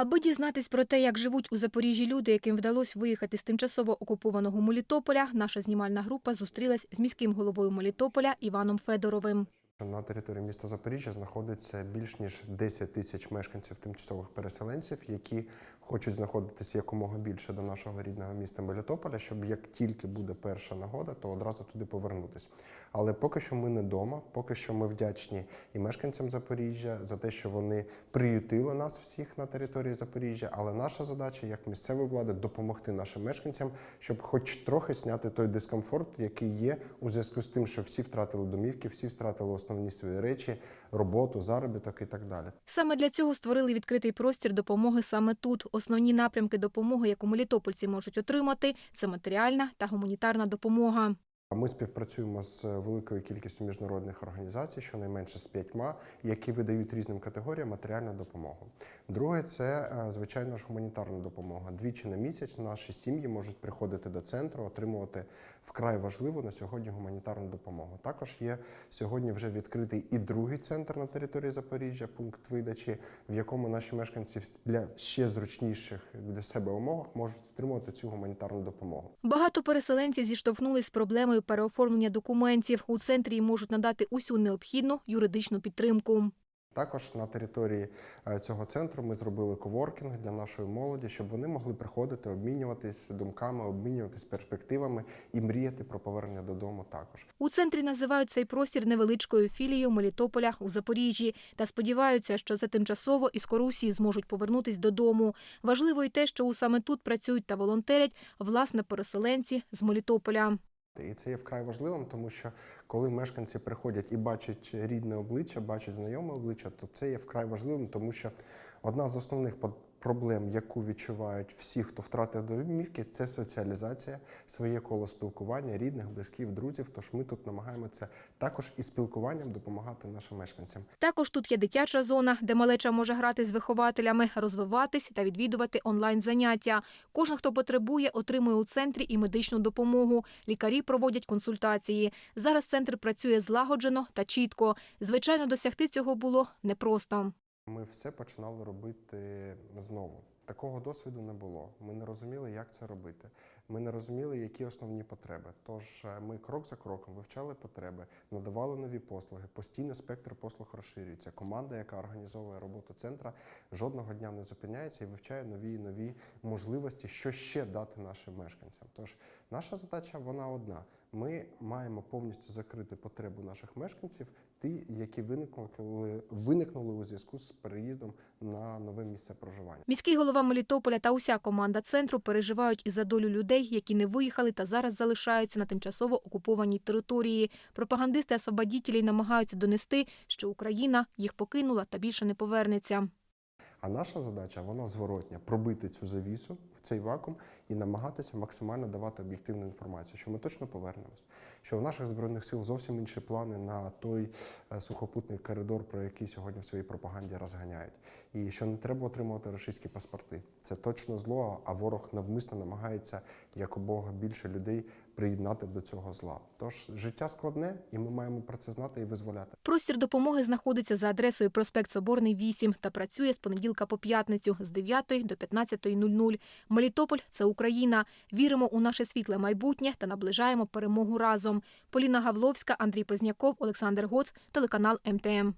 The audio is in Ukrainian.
Аби дізнатись про те, як живуть у Запоріжжі люди, яким вдалося виїхати з тимчасово окупованого Мелітополя, наша знімальна група зустрілась з міським головою Мелітополя Іваном Федоровим. На території міста Запоріжжя знаходиться більш ніж 10 тисяч мешканців тимчасових переселенців, які хочуть знаходитися якомога більше до нашого рідного міста Мелітополя, щоб як тільки буде перша нагода, то одразу туди повернутися. Але поки що ми не вдома, поки що ми вдячні і мешканцям Запоріжжя за те, що вони приютили нас всіх на території Запоріжжя. Але наша задача, як місцевої влади, допомогти нашим мешканцям, щоб хоч трохи зняти той дискомфорт, який є у зв'язку з тим, що всі втратили домівки, всі втратили основні свої речі, роботу, заробіток і так далі. Саме для цього створили відкритий простір допомоги саме тут. Основні напрямки допомоги, яку мелітопольці можуть отримати, це матеріальна та гуманітарна допомога. Ми співпрацюємо з великою кількістю міжнародних організацій, щонайменше з п'ятьма, які видають різним категоріям матеріальну допомогу. Друге, це е, звичайно ж гуманітарна допомога. Двічі на місяць наші сім'ї можуть приходити до центру, отримувати вкрай важливу на сьогодні гуманітарну допомогу. Також є сьогодні вже відкритий і другий центр на території Запоріжжя, пункт видачі, в якому наші мешканці для ще зручніших для себе умовах можуть отримувати цю гуманітарну допомогу. Багато переселенців зіштовхнулись з проблемою переоформлення документів. У центрі їм можуть надати усю необхідну юридичну підтримку. Також на території е, цього центру ми зробили коворкінг для нашої молоді, щоб вони могли приходити, обмінюватись думками, обмінюватись перспективами і мріяти про повернення додому також. У центрі називають цей простір невеличкою філією Мелітополя у Запоріжжі та сподіваються, що це тимчасово і скоро усі зможуть повернутись додому. Важливо й те, що саме тут працюють та волонтерять власне переселенці з Мелітополя. І це є вкрай важливим, тому що коли мешканці приходять і бачать рідне обличчя, бачать знайоме обличчя, то це є вкрай важливим, тому що одна з основних проблем, яку відчувають всі, хто втратив домівки, це соціалізація, своє коло спілкування, рідних, близьких, друзів. Тож ми тут намагаємося також і спілкуванням допомагати нашим мешканцям. Також тут є дитяча зона, де малеча може грати з вихователями, розвиватись та відвідувати онлайн-заняття. Кожен, хто потребує, отримує у центрі і медичну допомогу. Лікарі проводять консультації. Зараз центр працює злагоджено та чітко. Звичайно, досягти цього було непросто. Ми все починали робити знову. Такого досвіду не було. Ми не розуміли, як це робити. Ми не розуміли, які основні потреби. Тож е, ми крок за кроком вивчали потреби, надавали нові послуги. Постійно спектр послуг розширюється. Команда, яка організовує роботу центра, жодного дня не зупиняється і вивчає нові і нові можливості, що ще дати нашим мешканцям. Тож наша задача вона одна. Ми маємо повністю закрити потребу наших мешканців, ті, які виникли, виникнули у зв'язку з переїздом на нове місце проживання. Міський голова Мелітополя та уся команда центру переживають і за долю людей, які не виїхали та зараз залишаються на тимчасово окупованій території. Пропагандисти освободітелі намагаються донести, що Україна їх покинула та більше не повернеться. А наша задача вона зворотня пробити цю завісу, цей вакуум і намагатися максимально давати об'єктивну інформацію, що ми точно повернемось, що в наших збройних сил зовсім інші плани на той е, сухопутний коридор, про який сьогодні в своїй пропаганді розганяють, і що не треба отримувати російські паспорти. Це точно зло, а ворог навмисно намагається якомога більше людей приєднати до цього зла. Тож життя складне, і ми маємо про це знати і визволяти. Простір допомоги знаходиться за адресою проспект Соборний 8 та працює з понеділка по п'ятницю з 9 до 15.00. Мелітополь – це Україна. Віримо у наше світле майбутнє та наближаємо перемогу разом. Поліна Гавловська, Андрій Позняков, Олександр Гоц, телеканал МТМ.